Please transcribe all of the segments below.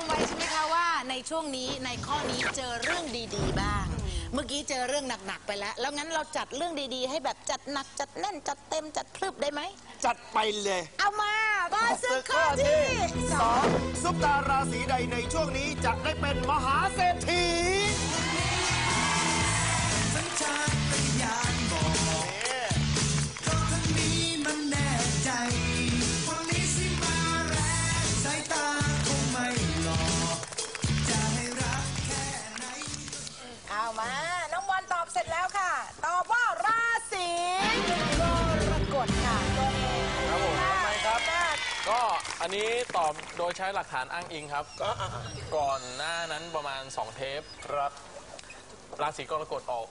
มไว้ใช่ไหมคะว่าในช่วงนี้ในข้อนี้เจอเรื่องดีๆบ้าง เมื่อกี้เจอเรื่องหนักๆไปแล้ว แล้วงั้นเราจัดเรื่องดีๆ ให้แบบจัดหนักจัดแน่นจัดเต็มจัดพรึบได้ไหม จัดไปเลยเอามาก็ซื้อข้อที่สอง ซุปตาราศีใดในช่วงนี้จะได้เป็นมหาเศรษฐี กก็อันนี้ตอบโดยใช้หลักฐานอ้างอิงครับ ก่อนหน้านั้นประมาณ 2 เทปครับราศีกรกฎออก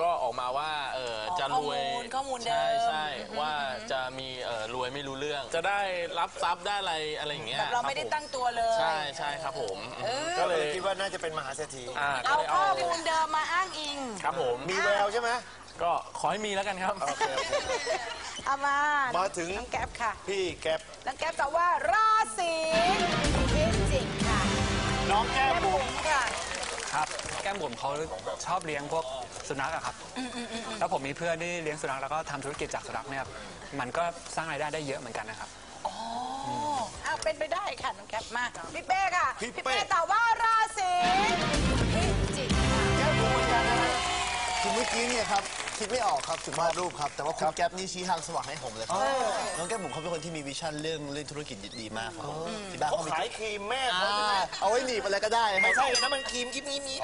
ก็ออกมาว่าเอออ๋อจะรวยข้อมูลข้อมูลเดิม ใช่ใช่ว่าจะมีเออรวยไม่รู้เรื่อง จะได้รับทรัพย์ได้อะไรอะไรอย่างเงี้ยแบบเราไม่ได้คบผตั้งตัวเลย ใช่ใช่ครับผมก็ก็เลเลยยคิดว่าน่าจะเป็นมหาเศรษฐี อ่าก็เอาเลยข้อเอามูลเดิมมาอ้างอิง ครับผมมีแววใช่ไหมก็ขอให้มีแล้วกันครับ โอเคโอเค เอามามาถึง น้องแก๊ปค่ะพี่แก๊ปน้องแก๊ปตอบว่าราศีพิจิกค่ะน้องแก้มแก้มบุ๋บุ๋มมค่ะ ครับแก้มบุ๋มเขาชอบเลี้ยงพวกสุนัขอะครับแล้วผมมีเพื่อนที่เลี้ยงสุนัขแล้วก็ทำธุรกิจจากสุนัขเนี่ยครับมันก็สร้างรายได้ได้เยอะเหมือนกันนะครับ อ๋ออะเป็นไปได้ค่ะน้องแก๊ปมาพี่เป้ค่ะพี่พี่เป้เป้ ตอบว่าราศีพิจิกค่ะ แก้มบุ๋มเหมือนกันนะฮะคือเมื่อกี้เนี่ยครับ คิดไม่ออกครับถึงวาดรูปครับ แต่ว่าคุณแก๊ปนี่ชี้ทางสว่างให้ผมเลยครับน้องแก๊ปผมเขาเป็นคนที่มีวิชั่นเรื่องเรื่องธุรกิจดีมากครับผมที่บ้านเขาเขามีขายครีมแม่อ่เขาใช่ไหมาเอาไว้หนีบอะไรก็ได้ครัไม่บใช่นะมันครีมกิ๊บนี้นี้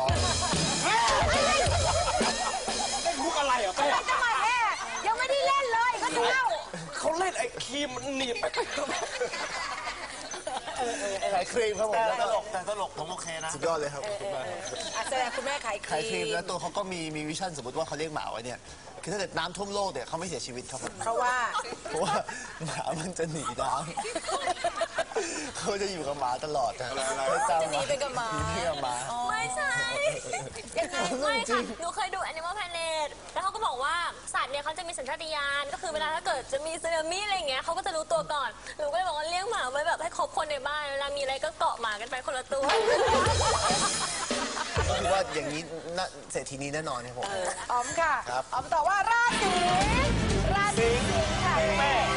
เล่นมุกอะไรเหรอเป้ทำไมแม่ยังไม่ได้เล่นเลยก็จะเล่าเขาเล่นไอ้ครีมมันหนีบไป ขายครีมครับผมแต่แล้วตก็ลกแต่ตลกผมโอเคนะ สุดยอดเลยครับอะแสดงคุณแม่ขายคขายครีรีมมแล้วตัวเขาก็มีมีวิชั่นสมมติว่าเขาเลี้ยงหมาไว้เนี่ยคือถ้าเกิดน้ำท่วมโลกเนี่ยเขาไม่เสียชีวิตครับผมเพราะว่า เพราะว่าหมามันจะหนีน้ำเขาจะอยู่กับหมาตลอดนะเขาจำจะหนีไปกับหมา หนีไปกับหมา ไม่ใช่ยังไงไม่ค่ะหนูเคยดู Animal Planet แล้วเขาก็บอกว่าสัตว์เนี่ยเขาจะมีสัญชาตญาณก็คือเวลาถ้าเกิดจะมีสึนามิอะไรอย่างเงี้ยเขาก็จะรู้ตัวก่อนหนูก็เลยบอกว่าเลี้ยงหมาไว้แบบให้ครบคนในบ้านเวลามีอะไรก็เกาะหมากันไปคนละตัว ก็คือว่าอย่างนี้น่าเศรษฐีนี้แน่นอนครับผม อ๋อมค่ะครับ อ๋อมตอบว่าราศีราศีสิงห์ค่ะ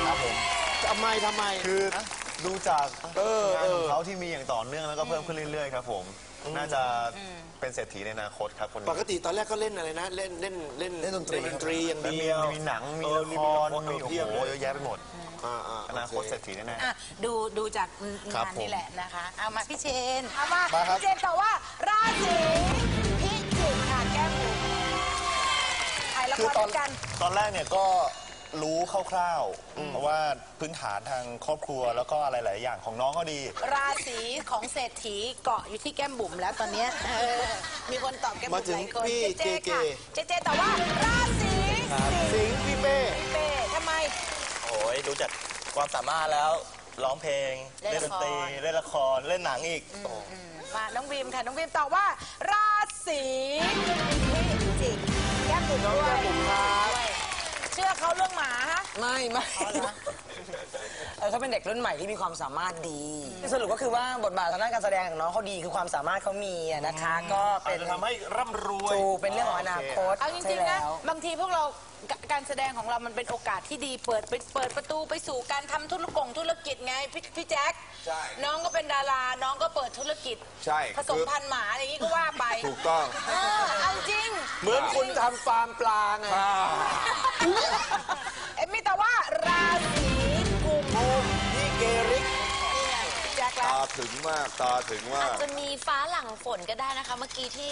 ครับผม ทำไมทำไม คือดูจากเอองานเอขอองเขาที่มีอย่างต่อเนื่องแล้วก็เพิ่มขึ้นเรื่อยๆครับผม น่าจะเป็นเศรษฐีในอนาคตครับคนปนี้กติตอนแรกก็เล่นอะไรนะ เล่นเล่นเล่นเล่นดนตรีดนตรีอย่างแล้วเดีมียวมีหนังมีเออละมีครละครมีโอ้เพียบโหเลยเยอะแยะไปหมดอ่าอ่าอนาคตเศรษฐีแน่อะดูดูจากครังาบนผมนี่แหละนะคะ เอามาพี่เชนเอามามาครับ พี่เชนตอบว่าราศีพิจิกค่ะแก้มบุ๋มถ่ายละคคือรตอด้นวยกัน ตอนแรกเนี่ยก็ รู้คร่าวๆเพราะว่าพื้นฐานทางครอบครัวแล้วก็อะไรหลายอย่างของน้องก็ดี ราศีของเศรษฐีเกาะอยู่ที่แก้มบุ๋มแล้วตอนเนี้ยเออมีคนตอบแก้มบุ๋มาถึมงหลายคนพี่เจเจ ค่ะเจเจเจเจตอบว่าราศีสิสิงงห์ห์พี่เป้พี่เป้ทำไม โอ้ยดูจากความสามารถแล้วร้องเพลงเล่เล่นนละครดนตรีเล่นละครเล่นหนังอีกมาน้องบีมค่ะ น้องบีมตอบว่า ราศีพิจิกแก้มบุ๋มด้วย ไม่ไม่เออเขาเป็นเด็กรุ่นใหม่ที่มีความสามารถดี สรุปก็คือว่าบทบาททางด้านการแสดงของน้องเขาดีคือความสามารถเขามีอะนะคะ ก็อาเป็จนจะทำให้ร่ำรวยถูกเป็นเรื่องของอนาคตเอาจริงๆใช่นะแล้วบางทีพวกเรากการแสดงของเรามันเป็นโอกาสที่ดีเปิดไปเปิดประตูไปสู่การทำธุรกงธุรกิจไงพี่พี่แจ๊คใช่น้องก็เป็นดาราน้องก็เปิดธุรกิจใช่ผสมคือ พันธุ์หมาอย่างนี้ก็ว่าไปถูกต้อง เออเอาจริง เหมือนคุณทำฟาร์มปลาไงเอ็ ถึงมากตาถึงมากจะมีฟ้าหลังฝนก็ได้นะคะ เมื่อกี้ที่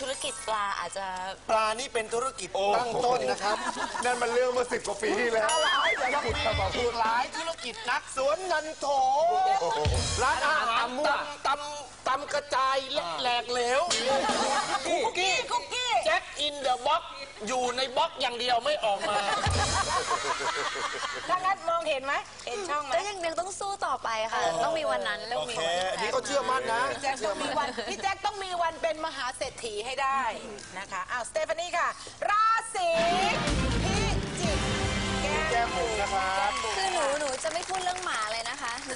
ธุรกิจปลาอาจจะ ปลานี่เป็นธุรกิจตั้งต้นนะครับนั่นมันเรื่องเมื่อสิบกว่าปีที่แล้วยังมีอีกหลายธุรกิจนักสวนนันโถร้านอาหารตำตำตำกระจายเล็กแหลกเหลวคุกกี้คุกกี้ แจ็คอินเดอะบ็อกอยู่ในบ็อกอย่างเดียวไม่ออกมา ถ้างั้นมองเห็นไหมเห็นช่องไหมก็ยังยังต้องสู้ต่อไปค่ะ ต้องมีวันนั้นต้องมีวันโอเคนี่ก็เชื่อมั่นนะ พี่แจ็คต้องมีวันพี่แจ็คต้องมีวันเป็นมหาเศรษฐีให้ได้นะคะอ้าวสเตฟานี่ค่ะ ราศีพิจิกแก้มบุ๋มนะครับ คือหนูหนูจะไม่พูดเรื่องหมาเลยนะ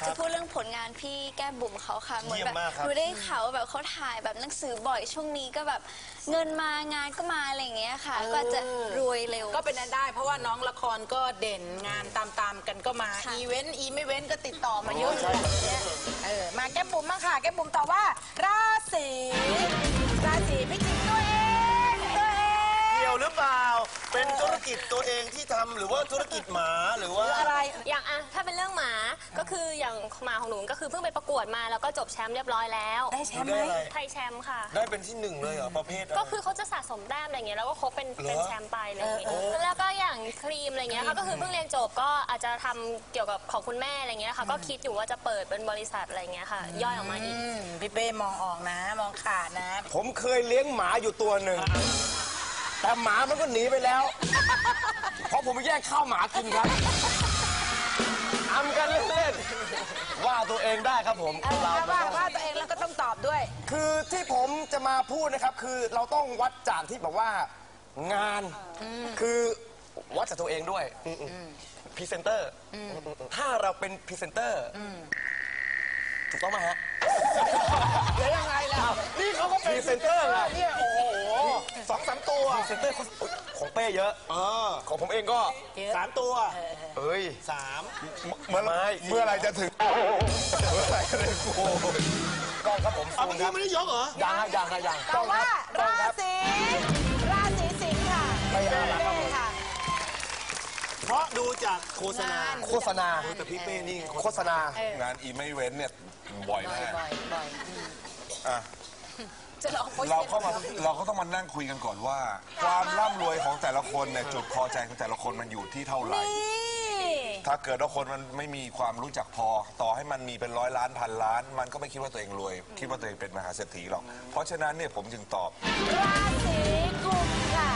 คะหนูจะพูดเรื่องผลงานพี่แก้มบุ๋มเขาค่ะเหมือนแบบเยี่ยมมากครับหนูได้ข่าวว่าแบบเขาถ่ายแบบหนังสือบ่อยช่วงนี้ก็แบบเงินมางานก็มาอะไรอย่างเงี้ยค่ะ ก็จะรวยเร็ว ก็เป็นอันได้ เพราะว่าน้องละครก็เด่นงานตามๆกันก็มาค่ะ อีเวนต์อีไม่เว้นก็ติดต่อมาเยอะเลยเนี่ยเออมาแก้มบุ๋มมางค่ะ แก้มบุ๋มตอบว่าราศีราศีพิจิก หรือเปล่า เป็นธุรกิจตัวเองที่ทำหรือว่าธุรกิจหมาหรือว่าอะไร อย่างอะถ้าเป็นเรื่องหมาก็คืออย่างหมาของหนูก็คือเพิ่งไปประกวดมาแล้วก็จบแชมป์เรียบร้อยแล้วได้แชมป์ไหมได้อะไรไทยแชมป์ค่ะ ได้เป็นที่หนึ่งเลยเหรอประเภทอะไร ก็คือเขาจะสะสมแต้มอะไรเงี้ยแล้วก็ครบเป็นเหรอ เป็นแชมป์ไปอะไรเงี้ยแล้วก็อย่างครีมอะไรเงี้ยค่ะก็คือเพิ่งเรียนจบก็อาจจะทำเกี่ยวกับของคุณแม่อะไรเงี้ยค่ะ ก็คิดอยู่ว่าจะเปิดเป็นบริษัทอะไรเงี้ยค่ะ ย่อยออกมาอีก อืมพี่เป้มองออกนะ มองขาดนะ ผมเคยเลี้ยงหมาอยู่ตัวหนึ่ง แต่หมามันก็หนีไปแล้ว เพราะผมไปแย่งข้าวหมากินครับทำกันเล่นๆว่าตัวเองได้ครับผมเออถ้าว่าว่าตัวเองแล้วก็ต้องตอบด้วย คือที่ผมจะมาพูดนะครับ คือเราต้องวัดจากที่แบบว่า งานคือวัดจากตัวเองด้วยพรีเซนเตอร์ถ้าเราเป็นพรีเซนเตอร์ถูกต้องไหมฮะเดี๋ยวยังไงล่ะนี่เขาก็เป็นพรีเซนเตอร์ไงเนี่ยโอ้โหสองสาม ตัวพรีเซนเตอร์ของของเป้เยอะของผมเองก็สามตัวเอ้ยสามเมื่อไรเมื่อไรจะถึงเมื่อไรจะถึงกูกล้องครับผมเอาเมื่อกี้ไม่ได้ยกเหรอยังฮะยังฮะยังตอบว่าราศีราศีสิงค์ค่ะไม่เอาละครับผมค่ะเพราะดูจากโฆษณา โฆษณาแต่พี่เป้นี่โฆษณา งานอีไม่เว้นเนี่ยบ่อยมากบ่อยบ่อยอะ จะลองโพสต์เราก็มาเราก็ต้องมานั่งคุยกันก่อนว่า ความร่ำรวยของแต่ละคนเนี่ยจุดพอใจของแต่ละคนมันอยู่ที่เท่าไหร่ ถ้าเกิดว่าคนมันไม่มีความรู้จักพอ ต่อให้มันมีเป็นร้อยล้านพันล้าน มันก็ไม่คิดว่าตัวเองรวย คิดว่าตัวเองเป็นมหาเศรษฐีหรอก เพราะฉะนั้นเนี่ยผมจึงตอบ ราศีกุมค่ะ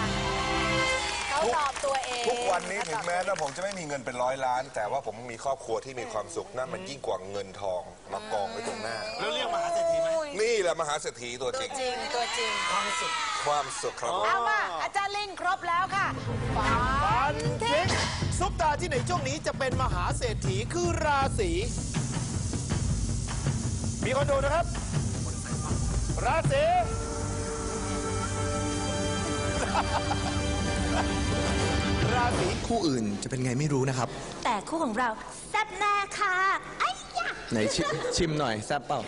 เขาตอบตัวเองทุกวันนี้ถึงแม้ว่าผมจะไม่มีเงินเป็นร้อยล้าน แต่ว่าผมมีครอบครัวที่มีความสุขนั่นมันยิ่งกว่าเงินทองมากองไว้ตรงหน้า แล้วเรียกมหาเศรษฐีไหม นี่แหละมหาเศรษฐีตัวจริง จริงตัวจริงความสุขครับผมเอามาอาจารย์ลิงครบแล้วค่ะฝันทิศซุปตาที่ในช่วงนี้จะเป็นมหาเศรษฐีคือราศีมีคนดูนะครับ ราศีราศีคู่อื่นจะเป็นไงไม่รู้นะครับ แต่คู่ของเราแซ่บแน่ค่ะไอ้ยะไหนชิชิมหน่อยแซ่บเปล่า